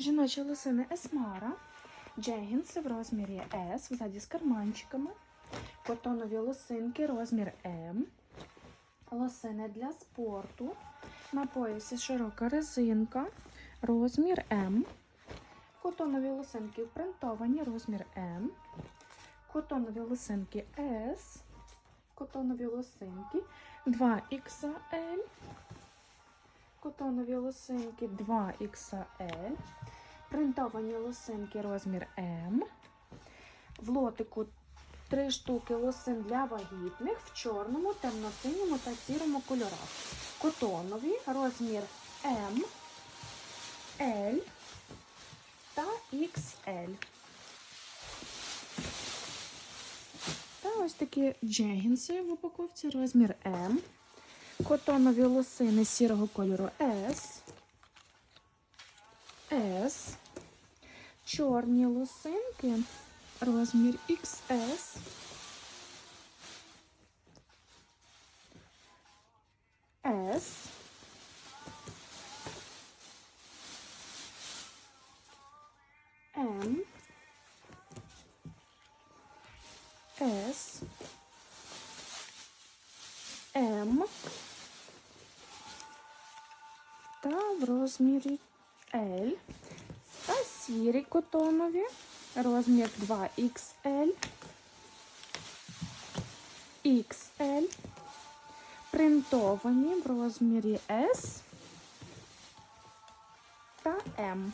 Жіночі лосини Есмара, джегінси в розмірі S, взаді з карманчиками, котонові лосинки, розмір М, лосини для спорту, на поясі широка резинка, розмір М, котонові лосинки принтовані, розмір М, котонові лосинки S, котонові лосинки 2XL, котонові лосинки 2XL, принтовані лосинки розмір М. В лотику три штуки лосин для вагітних в чорному, темно-синьому та сірому кольорах. Котонові розмір М, L та XL. Та ось такі джегінси в упаковці розмір М. Котонові лосини сірого кольору S. S. Чорні лосинки розмір XS. S. M. S. М. Та в розмірі L. Та сірі котонові. Розмір 2XL. XL. Принтовані в розмірі S та M.